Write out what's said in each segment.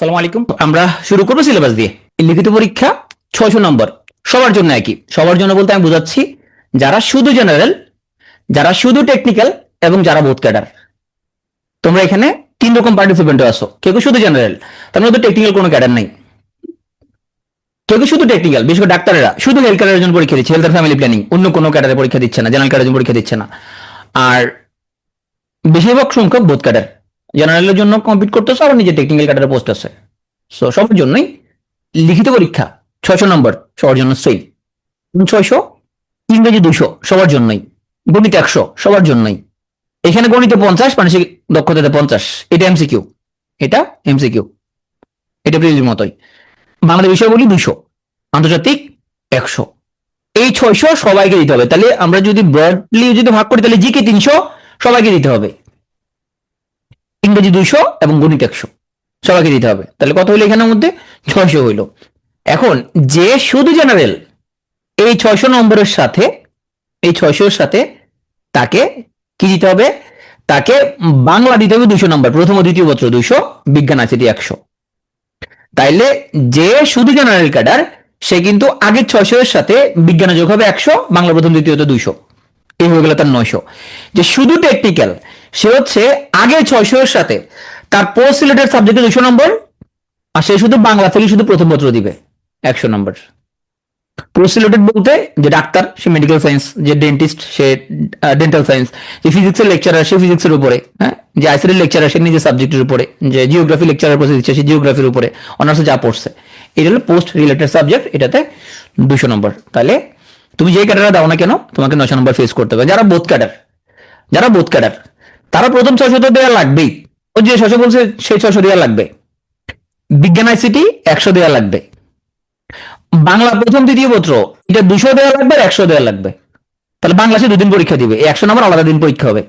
আসসালামু আলাইকুম। আমরা শুরু করব সিলেবাস দিয়ে। লিখিত পরীক্ষা ছয়শো নম্বর। সবার জন্য একই। সবার জন্য বলতে আমি বোঝাচ্ছি, যারা শুধু জেনারেল যারা শুধু টেকনিক্যাল এবং যারা বোধ ক্যাডার তোমরা এখানে তিন রকম পার্টিসিপেন্ট আসো কেউ কেউ শুধু জেনারেল তার মধ্যে টেকনিক্যাল কোনো ক্যাডার নাই। কেউ কেউ শুধু টেকনিক্যাল বিশেষ করে ডাক্তারেরা। শুধু হেলথ ক্যাডারের জন্য পরীক্ষা দিচ্ছে হেলথ ফ্যামিলি প্ল্যানিং অন্য কোনো ক্যাডারে পরীক্ষা দিচ্ছে না জেনারেল ক্যাডারের জন্য পরীক্ষা দিচ্ছে না। আর বেশিরভাগ সংখ্যক বোধ ক্যাডার জেনারেলের জন্য কমপ্লিট করতেছে আবার নিজে টেকনিক্যাল ক্যাডারে পোস্ট আছে। সো সবার জন্যই লিখিত পরীক্ষা ছয়শো নম্বর সবার জন্য সেম ছয়শো, ইংরেজি দুশো সবার জন্যই। গণিত একশো, সবার জন্যই। এখানে গণিতে পঞ্চাশ মানসিক দক্ষতাতে পঞ্চাশ। এটা এমসিকিউ এটা এমসিকিউ এটা প্রিলির মতোই। বাংলা বিষয় বলি দুশো আন্তর্জাতিক একশো। এই ছয়শো সবাইকে দিতে হবে। তাহলে আমরা যদি ব্রডলি যদি ভাগ করি, তাহলে জিকে তিনশো সবাইকে দিতে হবে। ইংরেজি দুইশো এবং গণিত একশো। সবাইকে দিতে হবে। তাহলে কত হইল এখানের মধ্যে? ছয়শো হইল। এখন যে শুধু জেনারেল এই ছয়শো নম্বরের সাথে, এই ছয়শোর সাথে তাকে কি দিতে হবে? তাকে বাংলা দিতে হবে দুশো নম্বর। প্রথম ও দ্বিতীয় পত্র দুইশো, বিজ্ঞান আছে একশো। তাইলে যে শুধু জেনারেল ক্যাডার সে কিন্তু আগের ছয়শো এর সাথে বিজ্ঞানে যোগ হবে একশো, বাংলা প্রথম দ্বিতীয়ত দুইশো। এই হয়ে গেল তার নয়শো। যে শুধু টেকনিক্যাল সে হচ্ছে আগে ছয়শো এর সাথে। তার পোস্ট সিলেটেড সাবজেক্টে দুশো নম্বর, আর সে শুধু বাংলা থেকে শুধু প্রথম পত্র দিবে, একশো নম্বর। পোস্ট সিলেটেড বলতে যে ডাক্তার, সে মেডিকেল সায়েন্স যে ডেন্টিস্ট সে ডেন্টাল সায়েন্স যে ফিজিক্সের লেকচারার সে ফিজিক্সের উপরে হ্যাঁ? যে আইসিডের লেকচারার সে নিজের সাবজেক্টের উপরে, যে জিওগ্রাফি লেকচারার বসে দিচ্ছে, সে জিওগ্রাফির উপরে, অনার্সে যা পড়ছে। এটা হলো পোস্ট রিলেটেড সাবজেক্ট এটাতে দুশো নম্বর। তাহলে তুমি যে ক্যাডারে দাও না কেন, তোমাকে নশো নম্বর ফেস করতে হবে। যারা বোধ ক্যাডার যারা বোধ ক্যাডার তারা প্রথম ছয়শো তো দেওয়া লাগবেই। ও যে ছয়শো বলছে, সেই ছয়শো দেওয়া লাগবে। বিজ্ঞান আইসিটি একশো দেওয়া লাগবে। বাংলা প্রথম দ্বিতীয় পত্র, এটা দুশো দেওয়া লাগবে আর একশো দেওয়া লাগবে। তাহলে বাংলাদেশে দুদিন পরীক্ষা দিবে। একশো নম্বর আলাদা দিন পরীক্ষা হবে।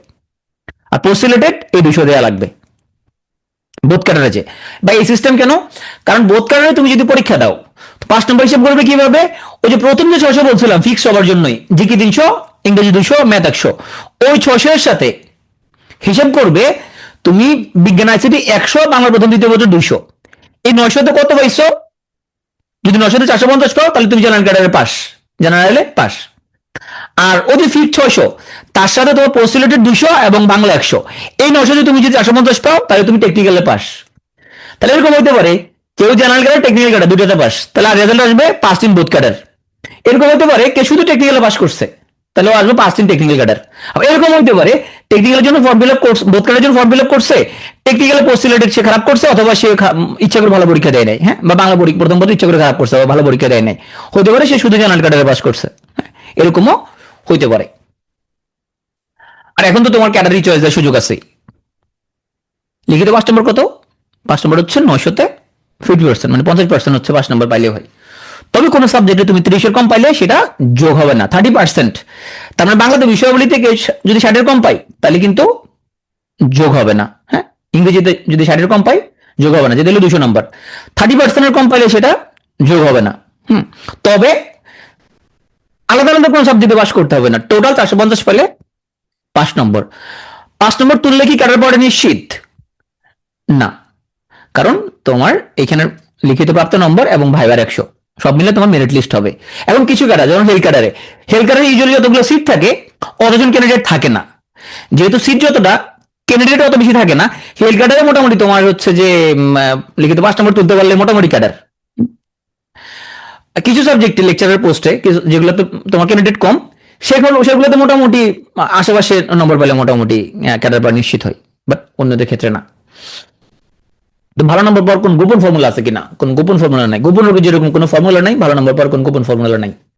আর পোস্ট রিলেটেড এই দুশো দেওয়া লাগবে। বোধ কাটার আছে। বা এই সিস্টেম কেন? কারণ বোধ কাটারে তুমি যদি পরীক্ষা দাও পাঁচ নম্বর হিসেব করবে কীভাবে? ওই যে প্রথম যে ছয়শো বলছিলাম ফিক্স সবার জন্যই, জিকে তিনশো, ইংরেজি দুশো ম্যাথ একশো। ওই ছয়শো এর সাথে হিসাব করবে, তুমি বিজ্ঞান আইসিটি একশো, বাংলা প্রথম, দ্বিতীয় বছর দুইশো। এই নয়শোতে কত পাইছো? যদি নয়শোতে চারশো পঞ্চাশ পাও, তাহলে তুমি জেনারেল ক্যাডারে পাস। জেনারেলে পাস। আর ও যে ফিট ছয়শো, তার সাথে তোমার পোস্টিলেটেড দুশো এবং বাংলা একশো। এই নয়শো যদি তুমি যদি চারশো পঞ্চাশ পাও, তাহলে তুমি টেকনিক্যালে পাস। তাহলে এরকম হতে পারে, কেউ জেনারেল ক্যাডার টেকনিক্যাল ক্যাডার দুটোতে পাস। তাহলে আর রেজাল্ট আসবে পাঁচ দিন বোধ ক্যাডার। এরকম হতে পারে, কে শুধু টেকনিক্যালে পাস করছে, তাহলে আসবে পাঁচ দিন টেকনিক্যাল ক্যাডার। এরকম হতে পারে টেকনিক্যালের জন্য ফর্ম ফিল আপ করছে বোধ ক্যাডারের জন্য ফর্ম ফিল আপ করছে টেকনিক্যালে পোস্টিলেটেড সে খারাপ করছে অথবা সে ইচ্ছা করে ভালো পরীক্ষা দেয় নাই হ্যাঁ? বা বাংলা পরীক্ষা প্রথম পত্র ইচ্ছা করে খারাপ করছে বা ভালো পরীক্ষা দেয় নাই। হতে পারে সে শুধু জেনারেল ক্যাডারে পাস করছে এরকমও হইতে পারে। আর এখন তো তোমার ক্যাডারি চয়েস দেওয়ার সুযোগ আছে। লিখিত পাঁচ নম্বর কত? পাঁচ নম্বর হচ্ছে নয়শোতে ফিফটি পার্সেন্ট মানে পঞ্চাশ পার্সেন্ট হচ্ছে পাঁচ নম্বর পাইলে হয়। তবে কোনো সাবজেক্টে তুমি তিরিশের কম পাইলে সেটা যোগ হবে না থার্টি পার্সেন্ট তার মানে বাংলাতে বিষয়াবলী থেকে যদি ষাটের কম পাই, তাহলে কিন্তু যোগ হবে না হ্যাঁ? ইংরেজিতে যদি ষাটের কম পাই, যোগ হবে না, যেটা হলো দুশো নম্বর থার্টি পার্সেন্টের কম পাইলে সেটা যোগ হবে না, হুম? তবে আলাদা আলাদা কোনো সাবজেক্টে পাস করতে হবে না টোটাল চারশো পঞ্চাশ পেলে পাঁচ নম্বর। পাঁচ নম্বর তুললে কি কাটার পরে নিশ্চিত? না, কারণ তোমার এখানে লিখিত প্রাপ্ত নম্বর এবং ভাইবার একশো। সব মিলে তোমার মেরিট লিস্ট হবে। এবং কিছু ক্যাডার যেমন হেল ক্যাডারে হেল ক্যাডারে ইউজুয়ালি যতগুলো সিট থাকে, অতজন ক্যান্ডিডেট থাকে না। যেহেতু সিট যতটা ক্যান্ডিডেট অত বেশি থাকে না হেল ক্যাডারে মোটামুটি তোমার হচ্ছে যে লিখিত পাঁচ নম্বর তুলতে পারলে মোটামুটি ক্যাডার কিছু সাবজেক্টে লেকচারের পোস্টে যেগুলোতে তোমার ক্যান্ডিডেট কম, সেগুলো, সেগুলোতে মোটামুটি আশেপাশে নম্বর পেলে মোটামুটি ক্যাডার পাওয়া নিশ্চিত হয় বাট অন্যদের ক্ষেত্রে না। ভালো নম্বর পাওয়ার কোন গোপন ফর্মুলা আছে কিনা? কোন গোপন ফর্মুলা নাই। গোপন রোগী যেরকম কোন ফর্মুলা নাই, ভালো নম্বর পাওয়ার কোন গোপন ফর্মুলা নাই।